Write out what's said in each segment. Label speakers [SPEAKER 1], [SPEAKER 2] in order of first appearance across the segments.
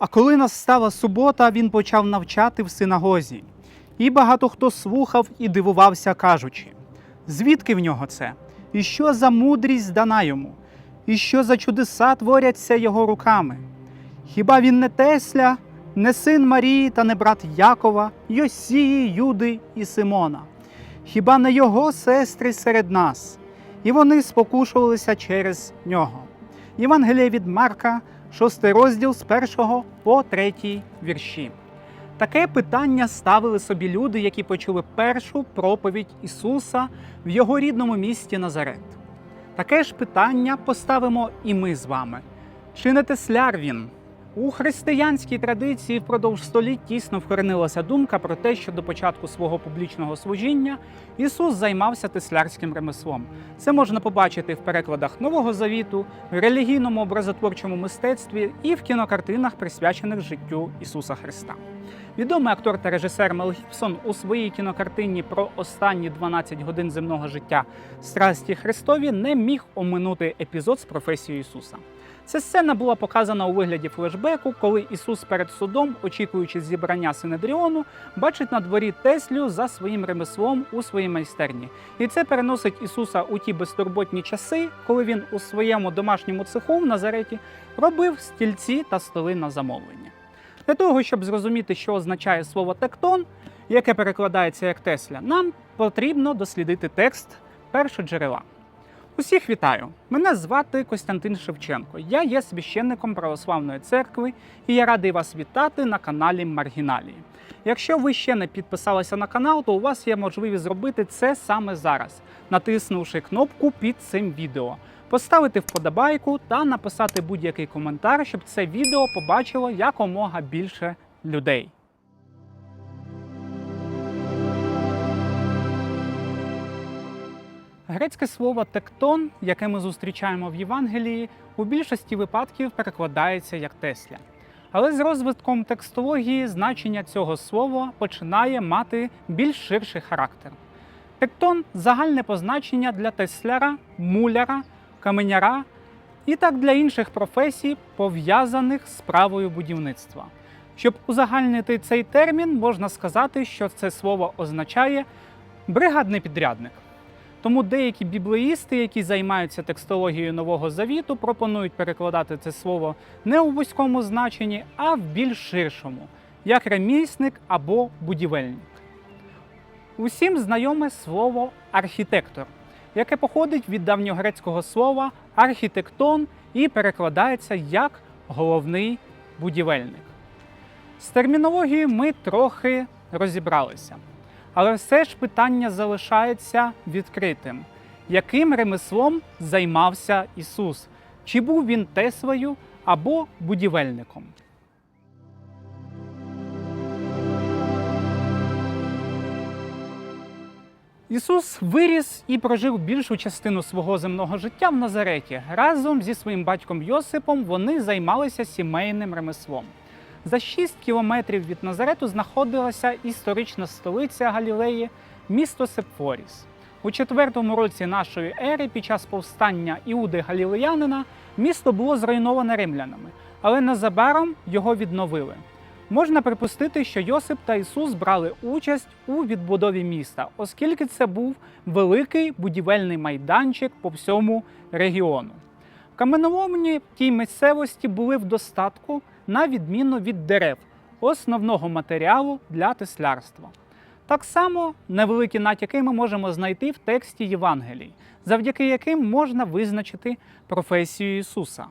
[SPEAKER 1] А коли настала субота, він почав навчати в синагозі. І багато хто слухав і дивувався, кажучи: звідки в нього це? І що за мудрість дана йому? І що за чудеса творяться його руками? Хіба він не Тесля, не син Марії та не брат Якова, Йосії, Юди і Симона? Хіба не його сестри серед нас? І вони спокушувалися через нього. Євангеліє від Марка, 6 розділ з 1 по 3 вірші. Таке питання ставили собі люди, які почули першу проповідь Ісуса в його рідному місті Назарет. Таке ж питання поставимо і ми з вами. Чи не тесляр він? У християнській традиції впродовж століть тісно вкоренилася думка про те, що до початку свого публічного служіння Ісус займався теслярським ремеслом. Це можна побачити в перекладах Нового Завіту, в релігійному образотворчому мистецтві і в кінокартинах, присвячених життю Ісуса Христа. Відомий актор та режисер Мел Гібсон у своїй кінокартині про останні 12 годин земного життя Страсті Христові не міг оминути епізод з професією Ісуса. Ця сцена була показана у вигляді флешбеку, коли Ісус перед судом, очікуючи зібрання Синедріону, бачить на дворі Теслю за своїм ремеслом у своїй майстерні. І це переносить Ісуса у ті безтурботні часи, коли він у своєму домашньому цеху в Назареті робив стільці та столи на замовлення. Для того, щоб зрозуміти, що означає слово тектон, яке перекладається як Тесля, нам потрібно дослідити текст першоджерела. Усіх вітаю! Мене звати Костянтин Шевченко. Я є священником Православної церкви і я радий вас вітати на каналі Маргіналії. Якщо ви ще не підписалися на канал, то у вас є можливість зробити це саме зараз, натиснувши кнопку під цим відео, поставити вподобайку та написати будь-який коментар, щоб це відео побачило якомога більше людей. Грецьке слово тектон, яке ми зустрічаємо в Євангелії, у більшості випадків перекладається як Тесля. Але з розвитком текстології значення цього слова починає мати більш ширший характер. Тектон загальне позначення для тесляра, муляра, каменяра і так для інших професій, пов'язаних з справою будівництва. Щоб узагальнити цей термін, можна сказати, що це слово означає бригадний підрядник. Тому деякі біблеїсти, які займаються текстологією Нового Завіту, пропонують перекладати це слово не у вузькому значенні, а в більш ширшому, як ремісник або будівельник. Усім знайоме слово архітектор, яке походить від давньогрецького слова архітектон і перекладається як головний будівельник. З термінологією ми трохи розібралися. Але все ж питання залишається відкритим. Яким ремеслом займався Ісус? Чи був він Теслою або будівельником? Ісус виріс і прожив більшу частину свого земного життя в Назареті. Разом зі своїм батьком Йосипом вони займалися сімейним ремеслом. За 6 кілометрів від Назарету знаходилася історична столиця Галілеї, місто Сепфоріс. У четвертому році нашої ери, під час повстання Іуди Галілеянина, місто було зруйноване римлянами, але незабаром його відновили. Можна припустити, що Йосип та Ісус брали участь у відбудові міста, оскільки це був великий будівельний майданчик по всьому регіону. Каменоломні тій місцевості були в достатку на відміну від дерев, основного матеріалу для теслярства. Так само невеликі натяки ми можемо знайти в тексті Євангелій, завдяки яким можна визначити професію Ісуса.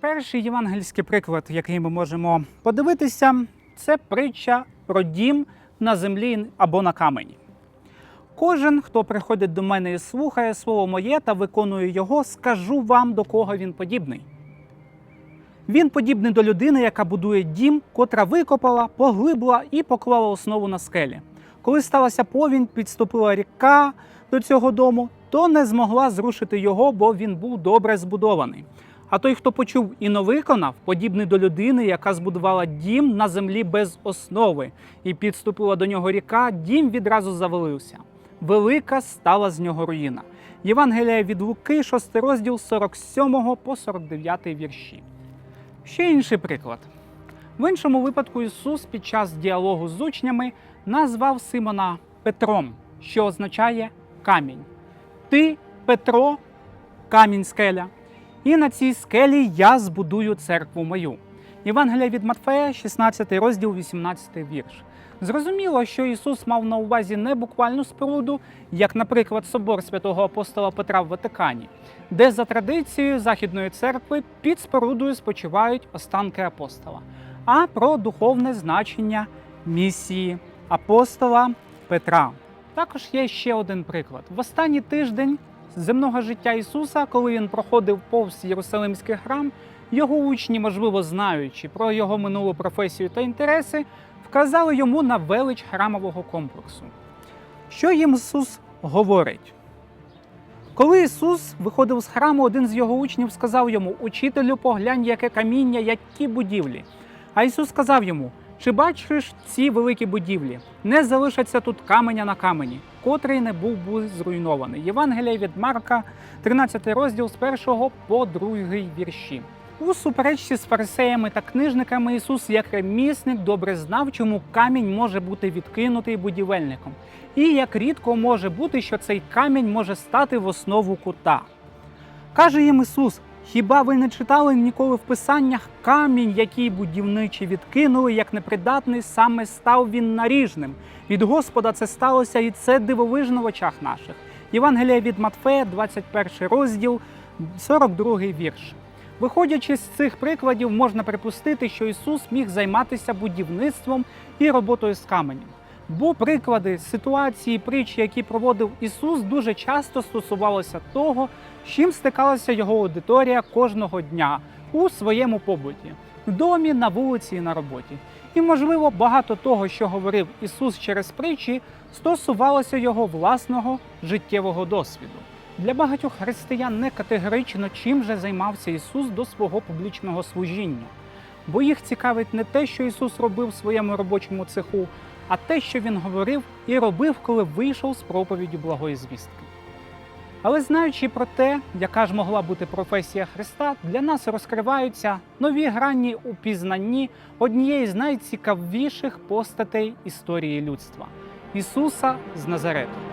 [SPEAKER 1] Перший євангельський приклад, який ми можемо подивитися, це притча про дім на землі або на камені. Кожен, хто приходить до мене і слухає слово моє та виконує його, скажу вам, до кого він подібний. Він подібний до людини, яка будує дім, котра викопала, поглибла і поклала основу на скелі. Коли сталася повінь, підступила ріка до цього дому, то не змогла зрушити його, бо він був добре збудований. А той, хто почув і не виконав, подібний до людини, яка збудувала дім на землі без основи, і підступила до нього ріка, дім відразу завалився велика стала з нього руїна. Євангелія від Луки, 6 розділ 47 по 49 вірші. Ще інший приклад. В іншому випадку Ісус під час діалогу з учнями назвав Симона Петром, що означає камінь. Ти, Петро, камінь скеля, і на цій скелі я збудую церкву мою. Євангелія від Матфея, 16 розділ, 18 вірш. Зрозуміло, що Ісус мав на увазі не буквальну споруду, як, наприклад, собор святого апостола Петра в Ватикані, де за традицією Західної церкви під спорудою спочивають останки апостола, а про духовне значення місії апостола Петра. Також є ще один приклад. В останній тиждень земного життя Ісуса, коли він проходив повз Єрусалимський храм, його учні, можливо, знаючи про його минулу професію та інтереси, вказали йому на велич храмового комплексу. Що їм Ісус говорить? Коли Ісус виходив з храму, один з його учнів сказав йому: Учителю, поглянь, яке каміння, які будівлі. А Ісус сказав йому: Чи бачиш ці великі будівлі? Не залишаться тут каменя на камені, котрий не був би зруйнований. Євангелія від Марка, 13 розділ з 1 по 2 вірші. У суперечці з фарисеями та книжниками Ісус, як ремісник, добре знав, чому камінь може бути відкинутий будівельником, і як рідко може бути, що цей камінь може стати в основу кута. Каже їм Ісус: Хіба ви не читали ніколи в писаннях камінь, який будівничі відкинули, як непридатний, саме став він наріжним. Від Господа це сталося, і це дивовижно в очах наших. Євангелія від Матфея, 21 розділ, 42 вірш. Виходячи з цих прикладів, можна припустити, що Ісус міг займатися будівництвом і роботою з каменем. Бо приклади ситуації, притчі, які проводив Ісус, дуже часто стосувалися того, з чим стикалася його аудиторія кожного дня у своєму побуті, в домі, на вулиці і на роботі. І, можливо, багато того, що говорив Ісус через притчі, стосувалося його власного життєвого досвіду. Для багатьох християн не категорично, чим же займався Ісус до свого публічного служіння, бо їх цікавить не те, що Ісус робив в своєму робочому цеху, а те, що Він говорив і робив, коли вийшов з проповіддю благої звістки. Але знаючи про те, яка ж могла бути професія Христа, для нас розкриваються нові грані у пізнанні однієї з найцікавіших постатей історії людства Ісуса з Назарету.